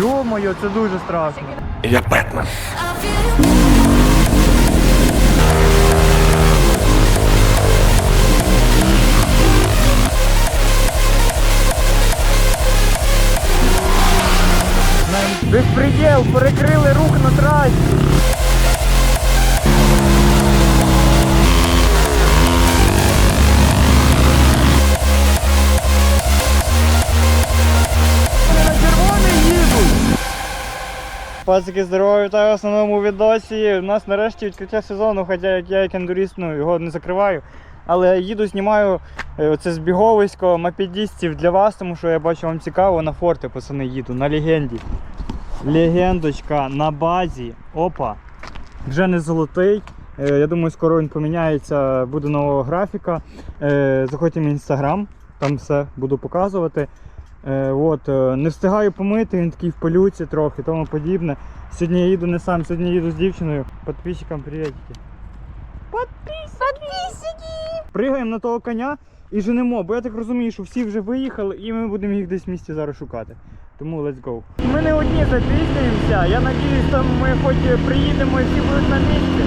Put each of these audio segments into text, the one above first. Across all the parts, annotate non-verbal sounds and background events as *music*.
Йо-моє, це дуже страшно. Я Бетмен. Безпреділ, перекрили рух на трасі. Пацики, здорово, вітаю в основному відосі. У нас нарешті відкриття сезону, хоча як я як ендуріст, ну, його не закриваю. Але їду, знімаю е, оце збіговисько мапедістів для вас, тому що я бачу вам цікаво на форти, пацани, їду, на легенді. Легендочка на базі. Опа. Вже не золотий. Е, Я думаю, скоро він поміняється, буде нова графіка. Е, Заходьте в інстаграм, там все буду показувати. Е, От, е, не встигаю помити, він такий в пилюці трохи, тому подібне. Сьогодні я їду не сам, сьогодні я їду з дівчиною. Підписчикам привітики. Подписчики! Пригаємо на того коня і женемо, бо я так розумію, що всі вже виїхали і ми будемо їх десь в місті зараз шукати. Тому let's go. Ми не одні запізнюємося. Я надіюсь, там ми хоч приїдемо і всі будуть на місці.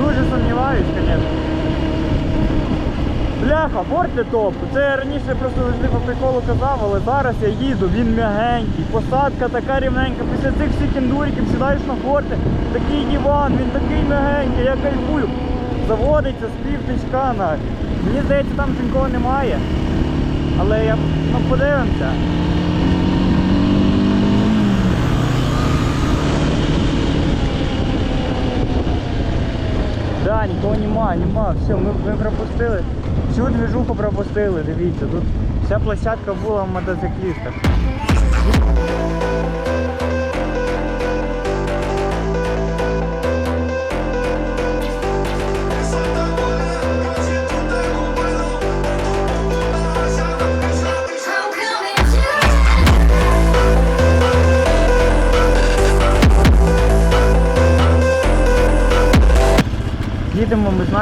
Дуже сумніваюсь, звісно. Бляха, форти топ. Це я раніше просто завжди по приколу казав, але зараз я їду, він м'ягенький, посадка така рівненька. Після цих всіх ендуриків сідаєш на форти, такий диван, він такий м'ягенький, я кайфую. Заводиться з півтичка навіть. Мені здається, там нікого немає. Але я ну, подивимося. Да, нікого нема, нема. Все, ми, ми пропустили. Всю движуху пропустили, дивіться. Тут вся площадка була в мотоциклістах.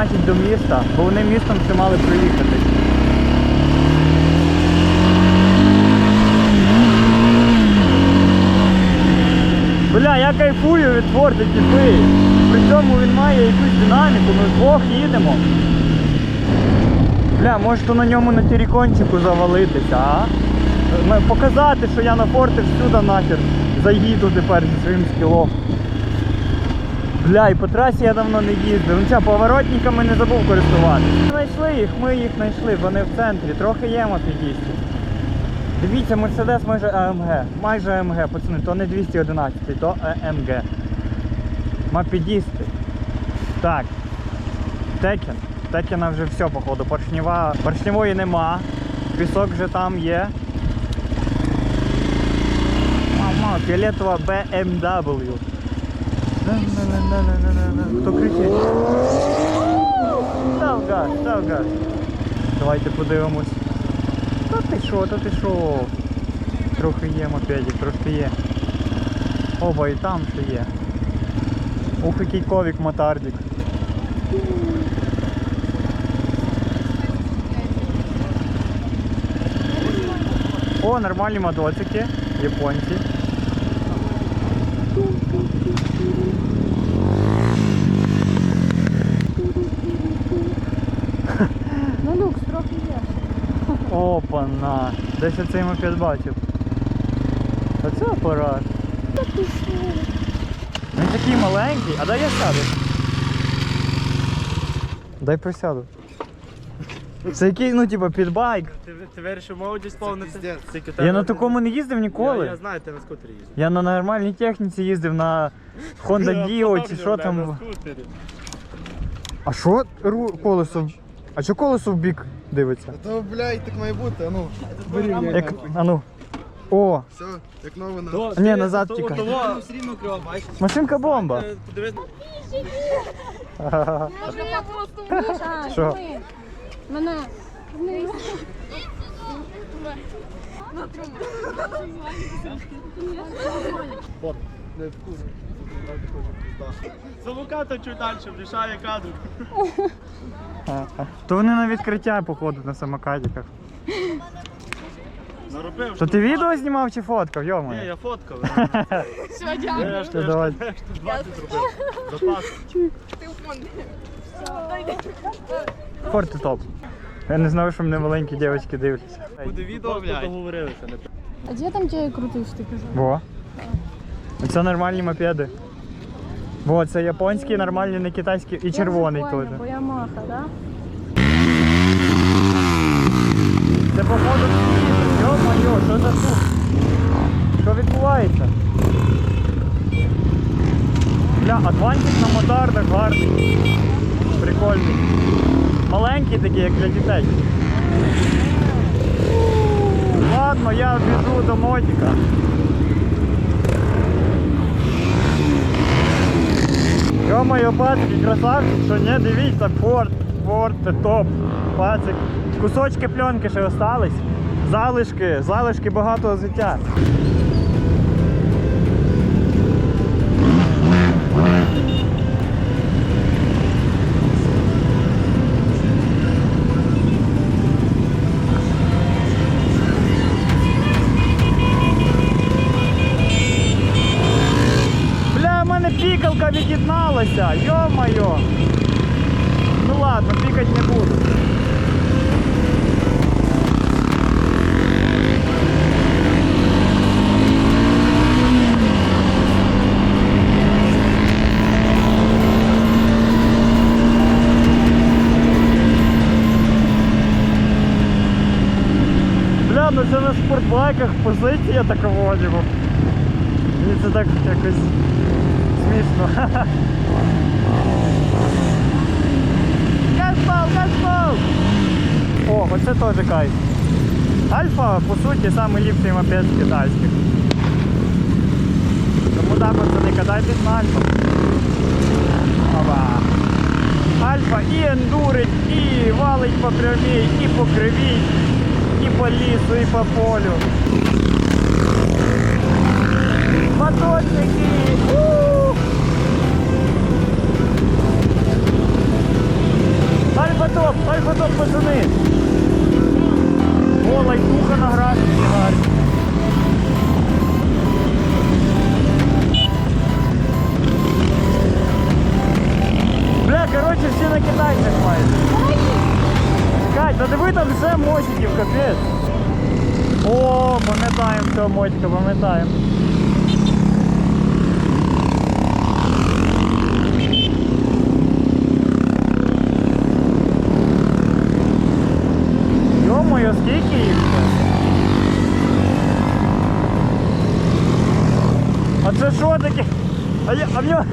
Їдемо ми, значить, до міста, бо вони містом ще мали проїхати. Бля, я кайфую від форти тіпи. При цьому він має якусь динаміку, ми вдвох їдемо. Бля, може то на ньому на тірікончику завалитися, а? Показати, що я на форти всюди нахер заїду тепер зі своїм скілом. Бля, і по трасі я давно не їздив. Ну що, поворотниками не забув користуватися. Знайшли їх, ми їх знайшли, вони в центрі, трохи є мопедістів. Дивіться, Мерседес майже АМГ. Майже АМГ, пацани, то не 211, то АМГ. Мопедісти. Так. Текен. Текена вже все, походу. Поршнева. Поршневої нема. Пісок вже там є. Мама, фіолетова BMW. Хто кричить? Став газ, став газ. Давайте подивимось. Та ти що, та ти що? Трохи є мопедів, трошки є. Оба і там ще є. Ух, який ковік мотардик. О, нормальні мотоцики, японці. Ну, люкс трохи є. Опа-на. Десь я цей мопед бачив. Оце апарат. Він такий маленький, а дай я сяду. Дай присяду. Це який, ну типа підбайк. Ти, ти вирішив молодість повнити? Тільки Я на такому не їздив ніколи. я знаю, ти на скутері їздив. Я на нормальній техніці їздив на Honda Dio чи що там. На скутері. А що ру- колесо? А що колесо в бік дивиться? То, блядь, так має бути, а ну. Як, а ну. О, Все, як нове на. То, Ні, ти- назад то- тікай. того- Все рівно кров, бачиш? машинка бомба. Е, Подивись, Я просто вийшла. Що? Мене. Вниз. Не вкусно. Самоката чуть далі, врішає кадр. *laughs* То вони на відкриття походу на самокатиках. Наробив. То ти відео знімав чи фоткав, Ні, йомо? я фоткав. *laughs* Все, дякую. ж- давай. я ж тут 20 зробив. Запас. Ти в фонд. Форти топ. Я не знав, що мене маленькі дівчатки дивляться. Буде відео, блядь. договорилися. не А де там тебе крутиш, ти казав? Во. Це нормальні мопеди. Во, це японські, нормальні, не китайські і червоний теж. Бо да? Це походу Йо-моє, що за тут? Що відбувається? Бля, Атлантик на моторах гарний. Прикольний. Маленький такий, як для дітей. Ладно, я біжу до мотика. Йо-моє, пацики, красавчик, що не дивіться, форт, форт, це топ. Пацик. Кусочки пленки ще остались. Залишки, залишки багатого життя. Пікалка від'єдналася, йо-моє. Ну ладно, пікать не буду. Бля, ну це на спортбайках позиція така водімо. Мені це так якось смішно. Газпал, газпал! О, оце теж кайф. Альфа, по суті, самий ліпший мопед з китайських. Тому так пацани, катайтесь на Альфа. Оба. Альфа і ендурить, і валить по прямій, і по кривій, і по лісу, і по полю. Цього мотика, пам'ятаємо. Скільки їх? А це що таке? А я, а в?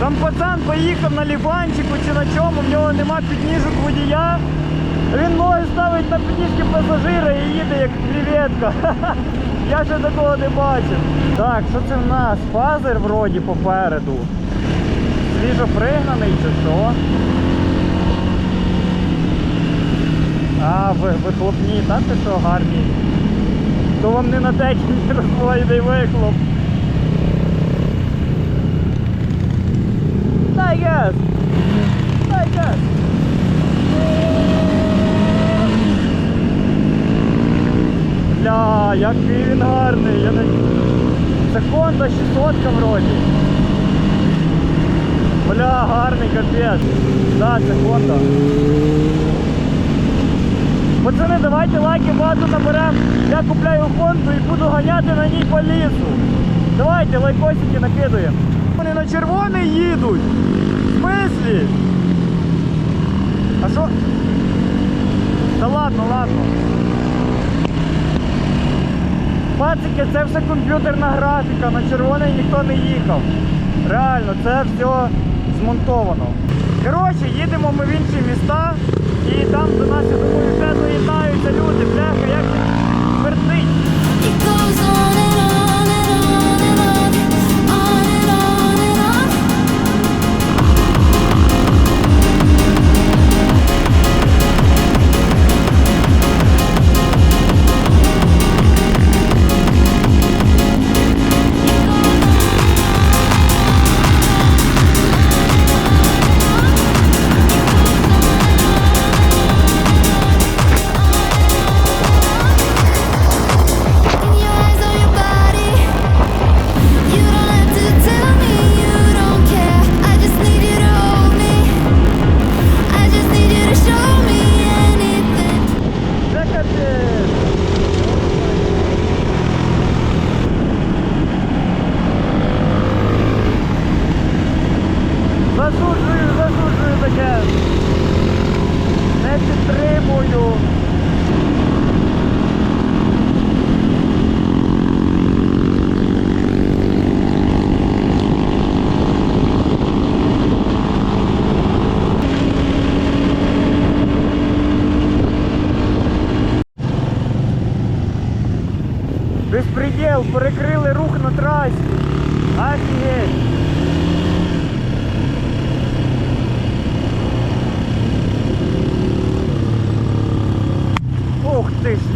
Там пацан поїхав на ліванчику чи на чому, в нього нема підніжок водія. Він ноги ставить на підніжки пасажира і їде як креветка. *laughs* Я ще такого не бачив. Так, що це в нас? Фазер вроді попереду. Свіжо пригнаний чи що? А, ви, вихлопні, так ти що гарні. То вам не на техніці *laughs* розплайний вихлоп. Дай газ! Дай газ! Бля, який він гарний! Я не... Це Honda 600 вроді. Бля, гарний капець. Да, це Honda. Пацани, давайте лайки багато наберемо. Я купляю Honda і буду ганяти на ній по лісу. Давайте лайкосики накидуємо. Вони на червоний їдуть. В смислі? А що? Та ладно, ладно. Пацики, це все комп'ютерна графіка, на червоний ніхто не їхав. Реально, це все змонтовано. Коротше, їдемо ми в інші міста і там до нас, я думаю, ще доєднаються люди. Бляха, як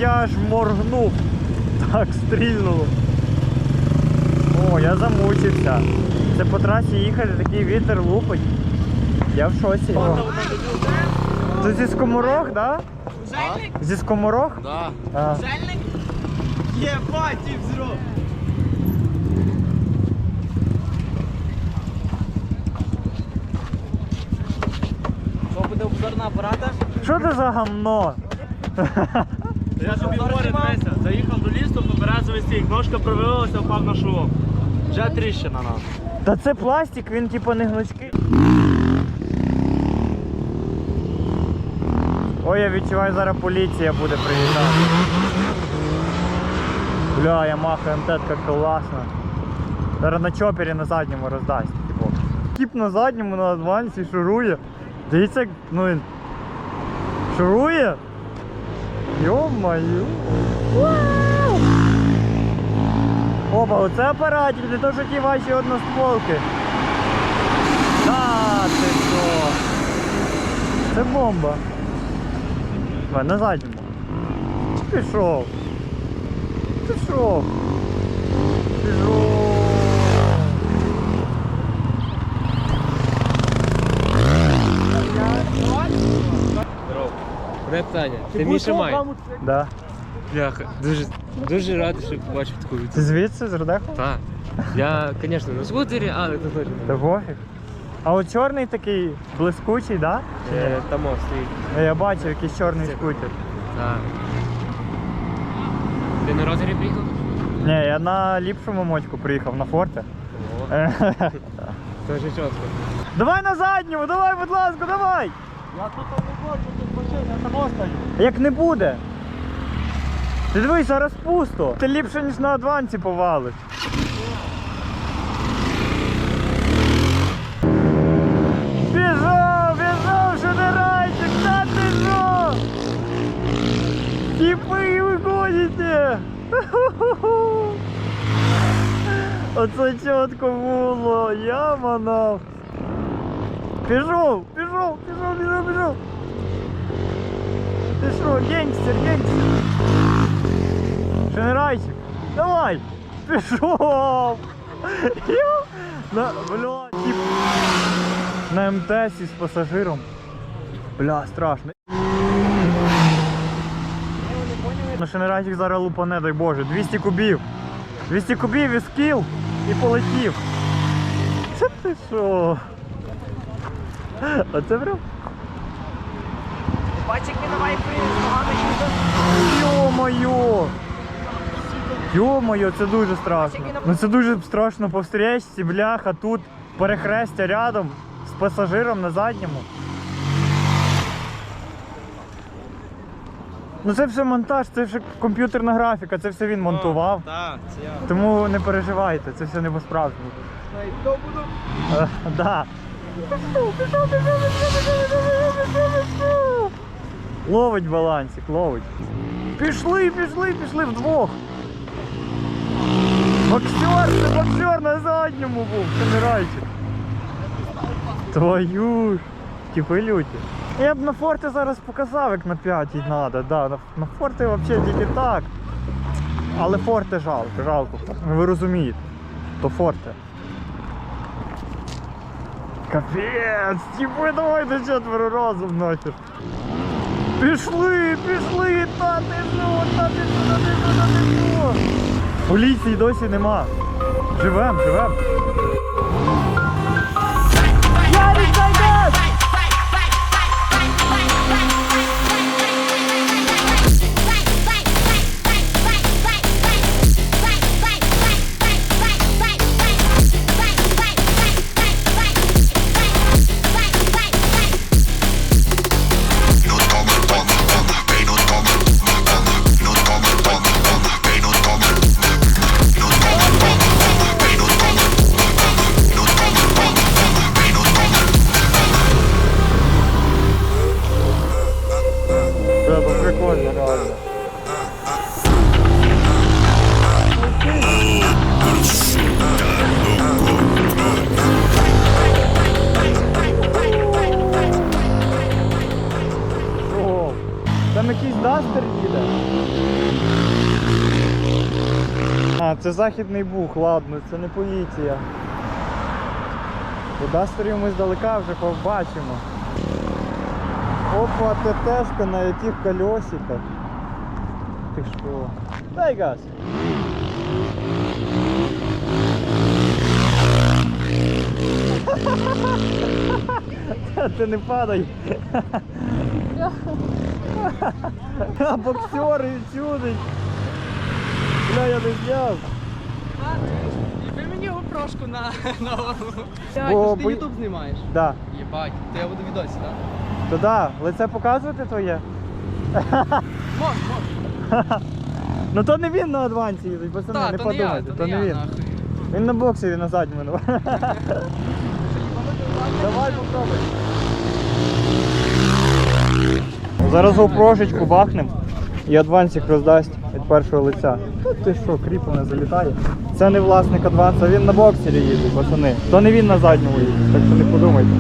я ж моргнув. Так стрільнуло. О, я замучився. Це по трасі їхати, такий вітер лупить. Я в шоці. Це зі скоморох, да? Зі скоморох? Да. А. Єбать, взрыв! Що буде обзорна апарата? Що це за гамно? Я тобі говорю, Дмеся, заїхав до лісу, поперезовий стійк, ножка провалилася, впав на шолом. Вже тріщина нам. Та це пластик, він типу не гнучкий. Ой, я відчуваю, зараз поліція буде приїжджати. Бля, Ямаха МТ така класна. Зараз на чопері на задньому роздасть. Типу. Кіп на задньому на адвансі шурує. Дивіться, ну він. Шурує? Йо-маю. Опа, оце апаратик, не то що ті ваші одностволки. Да, ти що? Це бомба. Давай, на задньому. Пішов. Пішов. Пішов. Мене питання. Ти Міша Май? Да. Бляха, дуже, дуже радий, що побачив таку Ти звідси з Родеху? Так. Я, звісно, на скутері, але це точно. Та пофіг. А от чорний такий блискучий, да? Е, Тамо стоїть. Я бачив якийсь чорний скутер. Так. Ти на розері приїхав? Ні, я на ліпшому мочку приїхав на форте. О, Е, *laughs* це вже чітко. Давай на задньому, давай, будь ласка, давай! Я тут не хочу, Як не буде. Ти дивись, зараз пусто. Ти ліпше, ніж на адвансі повалиш. Біжав, біжав, шедерайчик, та ти що? Тіпи ви. *laughs* Оце чітко було, я манав. Пішов, пішов, пішов, пішов, пішов. Ты что, гангстер, гангстер? Шенерайчик, давай! Пішов! На, бля, тип, на МТС з пасажиром. Бля, страшно. На шенерайчик зараз лупане, дай Боже. 200 кубів. 200 кубів і скіл і полетів. Це ти що? Оце прям Бачик давай Йо-моє! Йо-моє, це дуже страшно. Ну це дуже страшно по встречці, бляха, тут перехрестя рядом з пасажиром на задньому. Ну це все монтаж, це вже комп'ютерна графіка, це все він монтував. Так, це я. Тому не переживайте, це все не по-справжньому. Е, Да. Пішов, пішов, пішов, пішов, пішов, пішов, пішов, пішов. Ловить балансик, ловить. Пішли, пішли, пішли вдвох. Боксер, це боксер на задньому був, камерайчик. Твою ж, типи люті. Я б на форте зараз показав, як на п'ятій треба, да. На, форте взагалі тільки так. Але форте жалко, жалко. Ви розумієте. То форте. Капець! Тіпи, давайте четверо разом нахер. Пішли, пішли, та ти що, та ти що, та ти що, та ти що. Поліції досі нема. Живем, живем. Це західний бух, ладно, це не поліція. По Дастерів ми здалека вже побачимо. Опа, ТТшка на яких колесиках. Ти що? Дай газ. Та Ти не падай. Боксери відсюди. Бля, я не зняв. Ви мені опрошку на, на голову. Бо- ти бо- ютуб знімаєш? Да. Єбать, то я буду відосі, так? То да, лице показувати твоє? *laughs* Мож, мож. Ну то не він на адвансі їздить, пацани, Та, не то не я, подумайте, то не я, він. нахуй. Він на боксері на задньому. *laughs* Давай попробуй. Зараз GoPro-шечку бахнем і адвансик роздасть першого лиця. Та ти що, кріплене залітає. Це не власник адванса, він на боксері їздить, пацани. То не він на задньому їздить, так що не подумайте.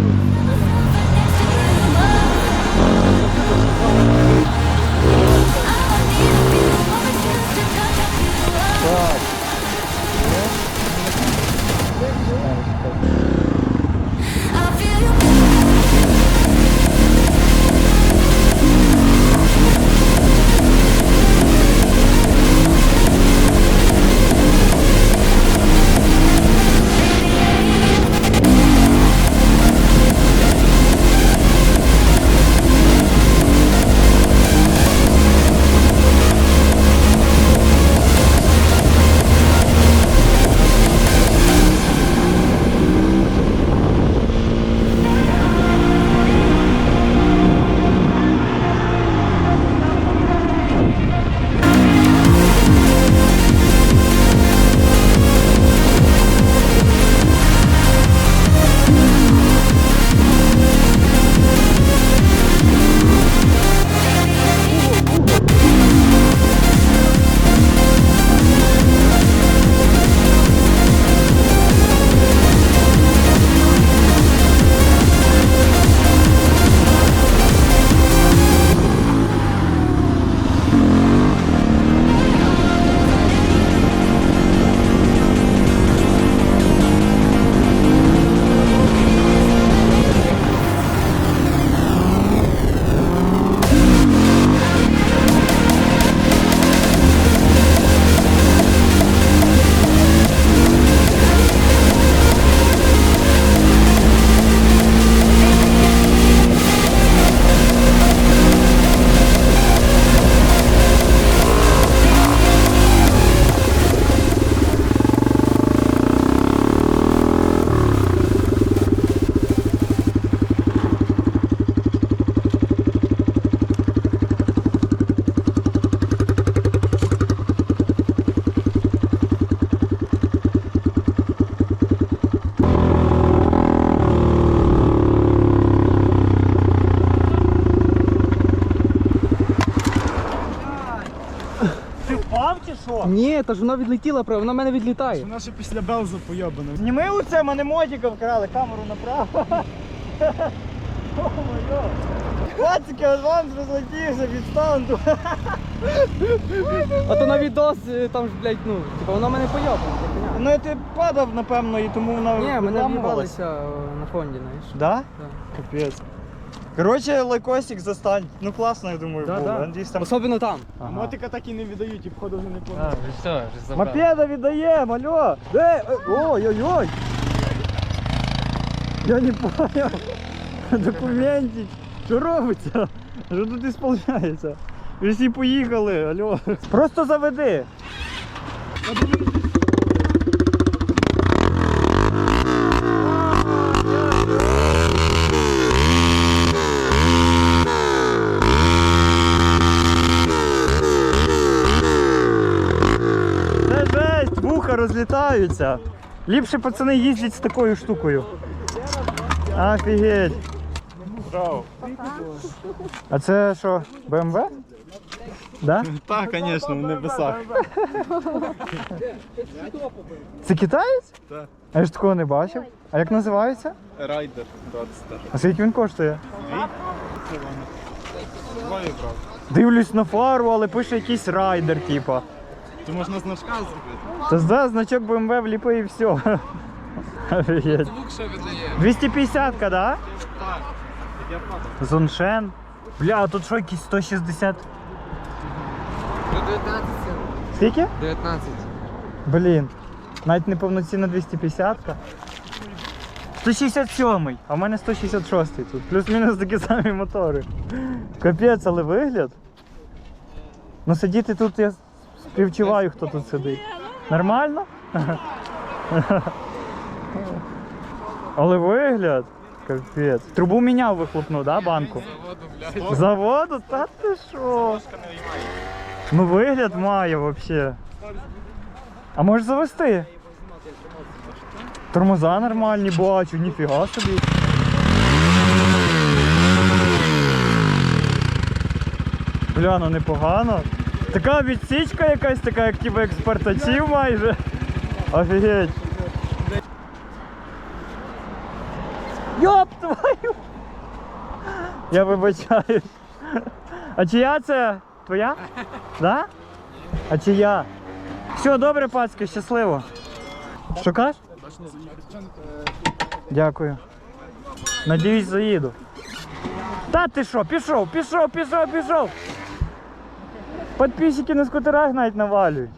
Ні, та ж вона відлетіла, прав- вона в мене відлітає. Вона ще після Белзу поєбана. Зніми оце, мене мотика вкрали, камеру направо. *laughs* Пацики, адванс розлетівся від станду. А то на відос е, там ж, блядь, ну, типа вона в мене поєбана. так, Ну ти падав, напевно, і тому вона Ні, мене в'їбалися е, на фонді, знаєш. Да? Да. Капець. Коротше, лайкосик застань. Ну класно, я думаю, Да, було. да. Надіюсь, там... Особливо там. Ага. Мотика так і не віддають, і входу вже не А, планують. вже все, вже забрав. Мопеда віддаємо, алло! Де? Е, Ой-ой-ой! Я не понял. Документик. Що робиться? Що тут ісполняється? Ви всі поїхали, алло. Просто заведи. Це розлітаються. Ліпше пацани їздять з такою штукою. Офігеть. А це що, БМВ? Да? Так, звісно, в небесах. Це китаєць? Так. А я ж такого не бачив. А як називається? Райдер, Родстер. А скільки він коштує? Двоє брав. Дивлюсь на фару, але пише якийсь райдер, типа. Ти можна значка зробити. Та да, значок BMW вліпи і все. Офігеть. Звук ще видає. 250 ка да? Так. Я падав. Зоншен. Бля, а тут що якісь 160. До 19 сил. Скільки? 19. Блін. Навіть неповноцінна 250 ка 167 а в мене 166 тут. Плюс-мінус такі самі мотори. Капець, але вигляд. Ну сидіти тут я співчуваю, хто тут сидить. Нормально? Але вигляд. Капець. Трубу міняв вихлопну, да, банку? Заводу, блядь. Заводу? Та ти що? Ну вигляд має вообще. А можеш завести? Тормоза нормальні бачу, ніфіга собі. Бля, ну непогано. Така відсічка якась така, як типу експортачів майже. Офігеть. Йоп твою! Я вибачаюсь. А чия це? Твоя? Да? А чия? Все, добре, пацки, щасливо. Що? Дякую. Надіюсь, заїду. Та ти що, пішов, пішов, пішов, пішов. Подписчики на скутерах навіть навалюють.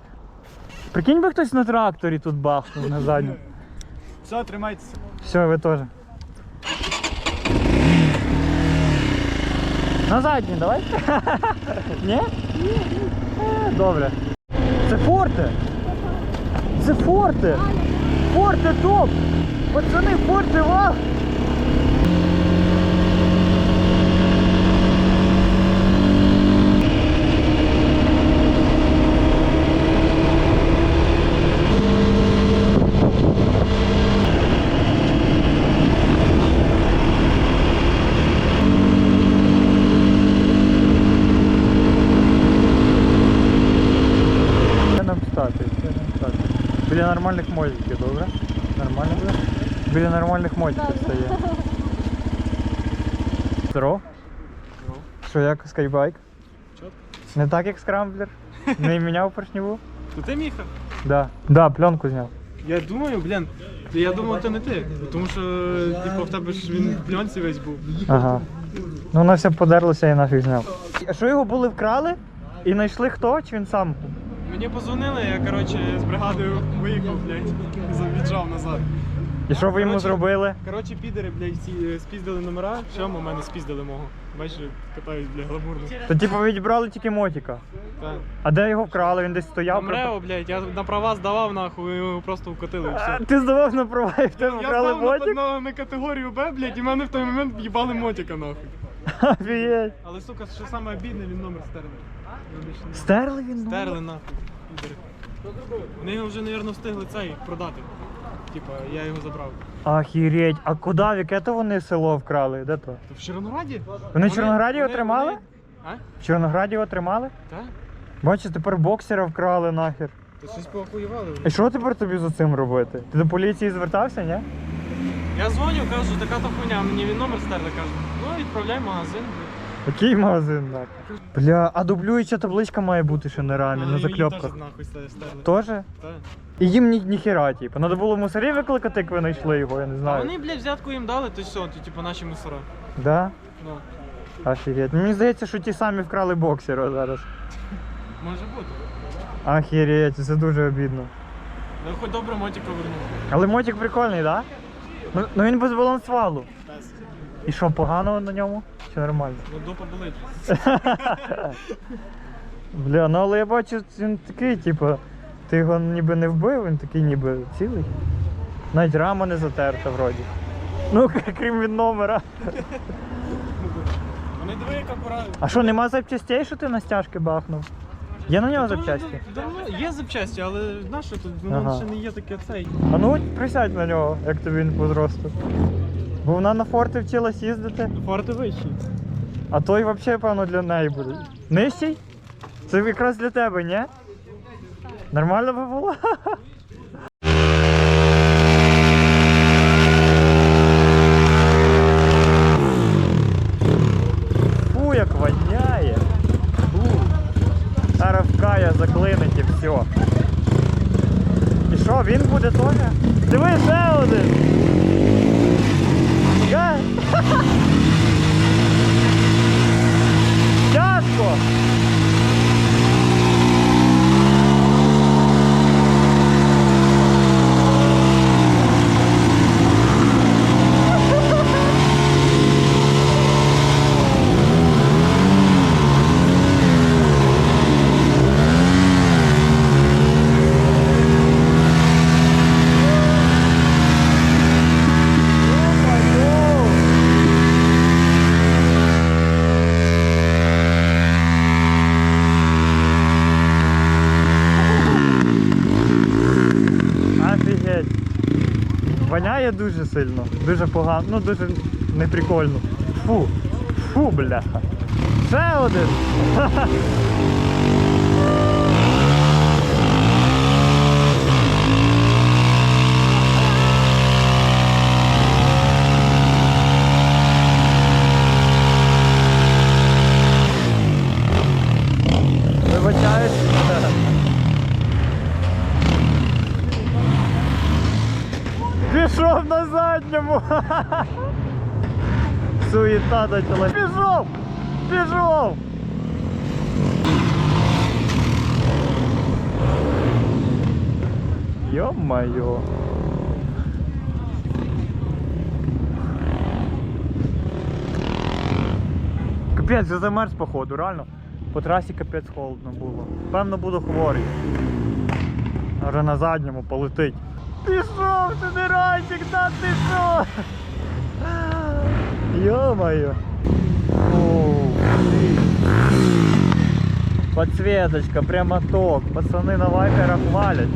Прикинь би хтось на тракторі тут бахнув на задню. Все, тримайтеся. Все, ви теж. На задній давай. *laughs* Ні? Е, Добре. Це форте. Це форте. Форте топ. Пацани, форте вах. Де нам стати? Де нам стати? Біля нормальних мотиків, добре? Нормально буде? Біля нормальних мотиків стає. Здоров. Що як скайбайк? Чотко. Не так як скрамблер? Не *laughs* міняв поршневу? То ти Міха? Да. Да, пленку зняв. Я думаю, блін. Я думав, це не ти. Тому що, типу, в тебе ж він в пленці весь був. Ага. Ну воно все подерлося і нафіг зняв. А що його були вкрали? І знайшли хто? Чи він сам? Мені позвонили, я коротше з бригадою виїхав, блядь, віджав назад. І що ви йому Коротше, зробили? Коротше, підери, блядь, ці е, спіздили номера, що у мене спіздили мого. Бачиш, катають, блядь, гламурно. То типу відібрали тільки мотика. Так. А де його вкрали? Він десь стояв. Мрео, блядь, я на права здавав, нахуй, і його просто вкотили і А, все. Ти здавав на права і в тебе Я вкрали здав на, мотик? на, на категорію Б, блядь, і мене в той момент в'їбали мотика, нахуй. Офігеть. Але, сука, що саме обідне, він номер стерли. Стерли він? Стерли нахуй. Вони його вже, мабуть, встигли цей продати. Типа, я його забрав. Охереть. А куди? В яке то вони село вкрали? Де то? То в Чорнограді? Вони в Чорнограді отримали? вони- А? В Чорнограді його тримали? Так? Бачиш, тепер боксера вкрали нахер. То щось поохуєвали. І що тепер тобі з цим робити? Ти до поліції звертався, ні? Я дзвоню, кажу, така то хуйня, мені він номер стерли, кажу. Ну, відправляй в магазин. Який магазин так? Бля, а дублююча табличка має бути ще на рамі, на закльопках. теж. Тоже? Так. І їм ні, ніхера, типу. Надо було мусорів викликати, як ви знайшли його, я не А знаю. вони, блядь, взятку їм дали, то все, то, типу наші мусора. Да? Ну, Офігеть. Мені здається, що ті самі вкрали боксера зараз. може бути. Охереть, це дуже обідно. Ну, хоч добре мотик повернув. Але мотик прикольний, так? Да? Ну, ну він без балансвалу. І що, погано на ньому? Чи нормально? Ну, допа болить. *laughs* Бля, ну але я бачу, він такий, типу, ти його ніби не вбив, він такий ніби цілий. Навіть рама не затерта вроді. Ну, *laughs* крім від номера. Вони диви, як акуратно. А що, нема запчастей, що ти на стяжки бахнув? Є на нього запчасті? Давно є запчасті, але знаєш, що тут воно Ага. ще не є таке цей. А ну присядь на нього, як тобі він по зросту. Бо вона на форти вчилась їздити, Форти вищі. а той взагалі, певно, для неї буде. Нижчий? Це якраз для тебе, ні? Нормально би було? *laughs* Фу, як воняє. сильно. Дуже погано, ну дуже неприкольно. Фу, фу, бляха. Ще один. *laughs* Вибачаюсь. Пішов на задньому. Суєта почала. Пішов! Пішов! Йо-моє. Капець, я замерз походу, реально. По трасі капець холодно було. Певно буду хворий. Вже на задньому полетить. пішов туди Райчик, да ты что? Йо-моє. Подсветочка, прямо ток. Пацаны на вайперах валят.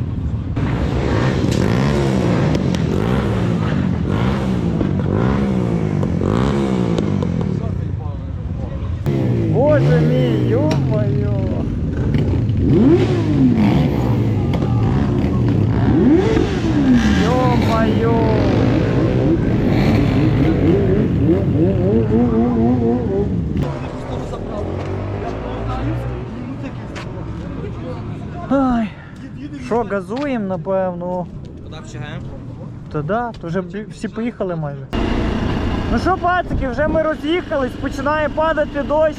Що, газуємо, напевно? Куди вчигаємо? Та да, то вже всі поїхали майже. Ну що, пацики, вже ми роз'їхались, починає падати дощ.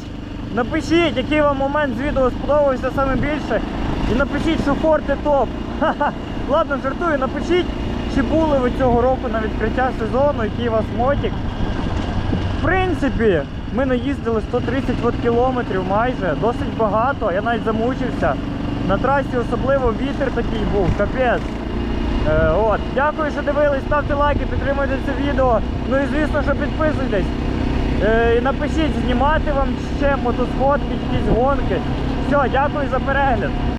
Напишіть, який вам момент з відео сподобався саме більше. І напишіть, що форти топ. Ха-ха. Ладно, жартую, напишіть, чи були ви цього року на відкриття сезону, який у вас мотик. В принципі, ми наїздили 130 от кілометрів майже, досить багато, я навіть замучився. На трасі особливо вітер такий був, капець. Е, от. Дякую, що дивились, ставте лайки, підтримуйте це відео. Ну і звісно, що підписуйтесь. Е, і напишіть, знімати вам ще мотосходки, якісь гонки. Все, дякую за перегляд.